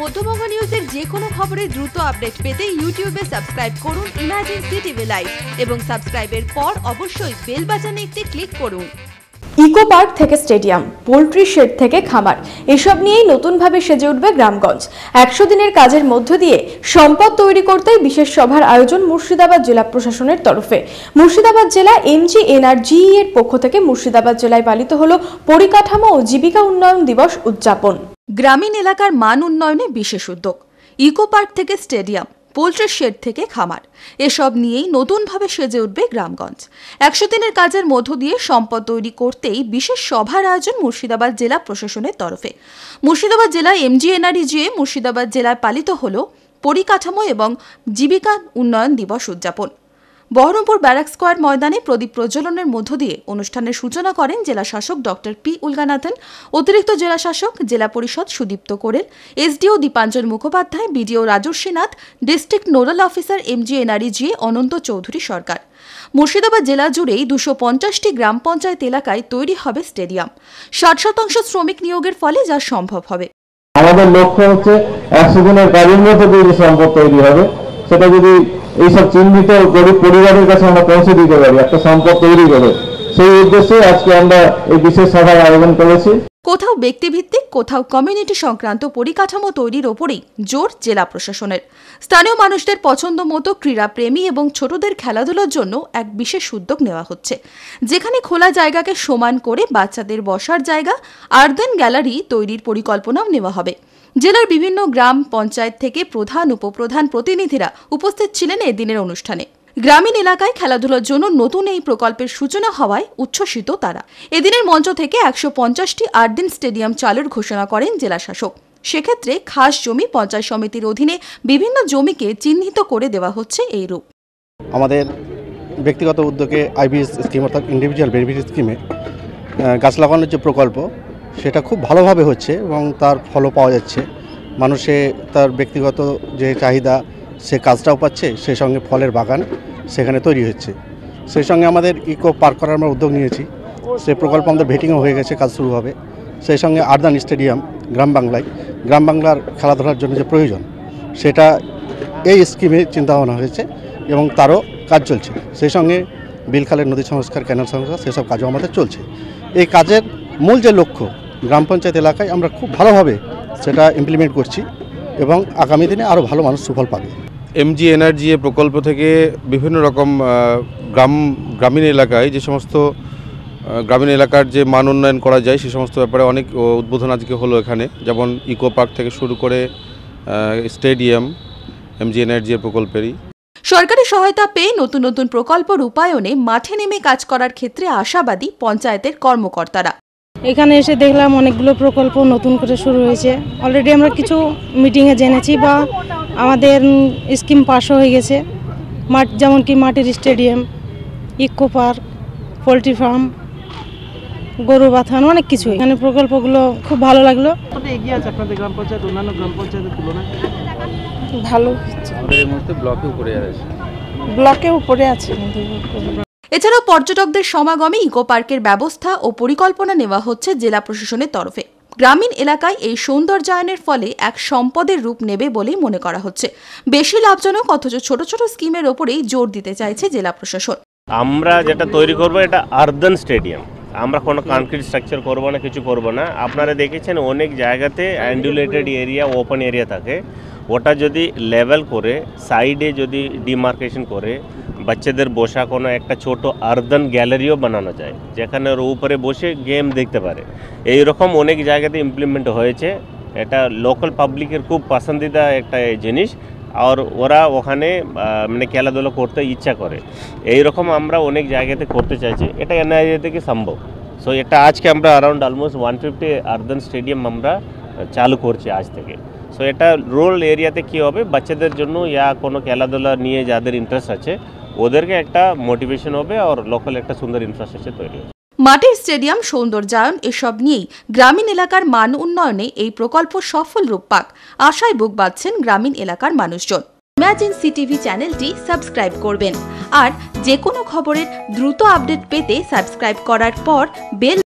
মধ্যবঙ্গ নিউজের যে কোনো খবরের দ্রুত আপডেট পেতে ইউটিউবে সাবস্ক্রাইব করুন ইমাজিন সিটিভি লাইভ এবং সাবস্ক্রাইবের পর অবশ্যই বেল বাজানে একটি ক্লিক করুন। ইকো পার্ক থেকে স্টেডিয়াম, পোলট্রি শেড থেকে খামার, এসব নিয়েই নতুনভাবে সেজে উঠবে গ্রামগঞ্জ। একশো দিনের কাজের মধ্য দিয়ে সম্পদ তৈরি করতেই বিশেষ সভার আয়োজন মুর্শিদাবাদ জেলা প্রশাসনের তরফে। মুর্শিদাবাদ জেলা এমজি এনআরজি এর পক্ষ থেকে মুর্শিদাবাদ জেলায় পালিত হল পরিকাঠামো ও জীবিকা উন্নয়ন দিবস উদযাপন। গ্রামীণ এলাকার মান উন্নয়নে বিশেষ উদ্যোগ। ইকো পার্ক থেকে স্টেডিয়াম, পোল্ট্রি শেড থেকে খামার। এসব নিয়েই নতুনভাবে সেজে উঠবে গ্রামগঞ্জ। একশো দিনের কাজের মধ্য দিয়ে সম্পদ তৈরি করতেই বিশেষ সভার আয়োজন মুর্শিদাবাদ জেলা প্রশাসনের তরফে। মুর্শিদাবাদ জেলা এমজিএনআরইজিএ মুর্শিদাবাদ জেলায় পালিত হল পরিকাঠামো এবং জীবিকা উন্নয়ন দিবস উদযাপন। বহরমপুর ব্যারাক স্কোয়ার ময়দানে প্রদীপ প্রজ্বলনের মধ্য দিয়ে অনুষ্ঠানের সূচনা করেন জেলা শাসক ডক্টর পি উলগানাথন, অতিরিক্ত জেলা শাসক জেলা পরিষদ Sudipta Korel, SDO Dipanjan Mukhopadhyay, BDO Rajaswinath district nodal officer MG NREG Ananta Chowdhury Sarkar. Murshidabad জেলা জুড়েই দুশো পঞ্চাশটি গ্রাম পঞ্চায়েত এলাকায় তৈরি হবে স্টেডিয়াম। ষাট শতাংশ শ্রমিক নিয়োগের ফলে যা সম্ভব হবে। আমাদের লক্ষ্য হচ্ছে একশো দিনের কাজের যে সম্পদ তৈরি হবে। সেটা যদি এইসব চিহ্নিত গরিব পরিবারের কাছে আমরা পৌঁছে দিতে পারি, একটা সম্পদ তৈরি করে, সেই উদ্দেশ্যে আজকে আমরা এই বিশেষ সভার আয়োজন করেছি। কোথাও ব্যক্তিভিত্তিক, কোথাও কমিউনিটি সংক্রান্ত পরিকাঠামো তৈরির ওপরেই জোর জেলা প্রশাসনের। স্থানীয় মানুষদের পছন্দ মতো ক্রীড়াপ্রেমী এবং ছোটদের খেলাধুলার জন্য এক বিশেষ উদ্যোগ নেওয়া হচ্ছে। যেখানে খোলা জায়গাকে সমান করে বাচ্চাদের বসার জায়গা, আর্দেন গ্যালারি তৈরির পরিকল্পনাও নেওয়া হবে। জেলার বিভিন্ন গ্রাম পঞ্চায়েত থেকে প্রধান, উপপ্রধান প্রতিনিধিরা উপস্থিত ছিলেন এদিনের অনুষ্ঠানে। গ্রামীণ এলাকায় খেলাধুলার জন্য নতুন এই প্রকল্পের সূচনা হওয়ায় উচ্ছ্বসিত তারা। এদিনের মঞ্চ থেকে একশো পঞ্চাশটি আটদিন স্টেডিয়াম চালুর ঘোষণা করেন জেলা শাসক সেক্ষেত্রে খাস জমি পঞ্চায়েত সমিতির অধীনে বিভিন্ন জমিকে চিহ্নিত করে দেওয়া হচ্ছে এই রূপ। আমাদের ব্যক্তিগত উদ্যোগে আইবিএস স্কিম অর্থাৎ ইন্ডিভিজুয়াল বেনিফিট স্কিমে গাছ লাগানোর যে প্রকল্প সেটা খুব ভালোভাবে হচ্ছে এবং তার ফলও পাওয়া যাচ্ছে। মানুষে তার ব্যক্তিগত যে চাহিদা, সে কাজটাও পাচ্ছে সেই সঙ্গে ফলের বাগান সেখানে তৈরি হচ্ছে। সেই সঙ্গে আমাদের ইকো পার্ক করার আমরা উদ্যোগ নিয়েছি। সেই প্রকল্প আমাদের ভেটিংও হয়ে গেছে, কাজ শুরু হবে। সেই সঙ্গে আর্দান স্টেডিয়াম, গ্রাম বাংলায়। গ্রাম বাংলার খেলাধুলার জন্য যে প্রয়োজন, সেটা এই স্কিমে চিন্তা ভাবনা হয়েছে এবং তারও কাজ চলছে। সেই সঙ্গে বিলখালের নদী সংস্কার ক্যানাল সংস্কার, সেসব কাজও আমাদের চলছে। এই কাজের মূল যে লক্ষ্য গ্রাম পঞ্চায়েত এলাকায় আমরা খুব ভালোভাবে সেটা ইমপ্লিমেন্ট করছি এবং আগামী দিনে আরও ভালো মানুষ সুফল পাবে। এমজি এনার্জি এ প্রকল্প থেকে বিভিন্ন রকম গ্রাম গ্রামীণ এলাকায় যে সমস্ত গ্রামীণ এলাকার যে মান উন্নয়ন করা যায় সে সমস্ত ব্যাপারে অনেক উদ্বোধন আজকে হলো এখানে। যেমন ইকো পার্ক থেকে শুরু করে স্টেডিয়াম এমজি এনার্জি প্রকল্পেরই। সরকারি সহায়তা পেয়ে নতুন নতুন প্রকল্প রূপায়ণে মাঠে নেমে কাজ করার ক্ষেত্রে আশাবাদী পঞ্চায়েতের কর্মকর্তারা। এখানে এসে দেখলাম অনেকগুলো প্রকল্প নতুন করে শুরু হয়েছে। অলরেডি আমরা কিছু মিটিংয়ে জেনেছি বা আমাদের স্কিম পাসও হয়ে গেছে। মাঠ যেমন কি মাটির stadium eco park poultry farm গরু বাথান অনেক কিছু এখানে প্রকল্পগুলো খুব ভালো লাগল। কতটা এগিয়ে আছে আপনাদের গ্রাম পঞ্চায়েত অন্যান্য গ্রাম পঞ্চায়েতের তুলনায়? ভালো। ব্লকে উপরে আছে। এছাড়াও পর্যটকদের সমাগমে ইকো পার্কের ব্যবস্থা ও পরিকল্পনা নেওয়া হচ্ছে জেলা প্রশাসনের তরফে। গ্রামীণ এলাকায় এই সৌন্দর্যায়নের ফলে এক সম্পদের রূপ নেবে বলেই মনে করা হচ্ছে। বেশি লাভজনক অথচ ছোট ছোট স্কিমের ওপরেই জোর দিতে চাইছে জেলা প্রশাসন। আমরা যেটা তৈরি করব এটা আর্দান স্টেডিয়াম। আমরা কোনো কনক্রিট স্ট্রাকচার করব না, কিছু করব না। আপনারা দেখেছেন অনেক জায়গাতে অ্যান্ডুলেটেড এরিয়া, ওপেন এরিয়া থাকে। ওটা যদি লেভেল করে সাইডে যদি ডিমার্কেশন করে, বাচ্চাদের বসা কোনো একটা ছোট আর্দান গ্যালারিও বানানো যায়, যেখানে ওর উপরে বসে গেম দেখতে পারে। এই রকম অনেক জায়গাতে ইমপ্লিমেন্ট হয়েছে। এটা লোকাল পাবলিকের খুব পছন্দিদা একটা জিনিস। আর ওরা ওখানে মানে খেলাধুলা করতে ইচ্ছা করে। এই রকম আমরা অনেক জায়গাতে করতে চাইছি। এটা এনআইএ থেকে সম্ভব। সো এটা আজকে আমরা around almost one fifty earthen stadium আমরা চালু করছি আজ থেকে। সো এটা রুরাল এরিয়াতে কী হবে? বাচ্চাদের জন্য ইয়া কোনো খেলাধুলা নিয়ে যাদের ইন্টারেস্ট আছে, ওদেরকে একটা মোটিভেশন হবে আর লোকাল একটা সুন্দর ইনফ্রাস্ট্রাকচার তৈরি হবে। মাটির স্টেডিয়াম, সৌন্দর্যায়ন এসব নিয়েই গ্রামীণ এলাকার মান উন্নয়নে এই প্রকল্প সফল রূপ পাক। আশায় বুক বাঁধছেন গ্রামীণ এলাকার মানুষজন। ইমাজিন সিটিভি চ্যানেলটি সাবস্ক্রাইব করবেন। আর যে কোনো খবরের দ্রুত আপডেট পেতে সাবস্ক্রাইব করার পর বেল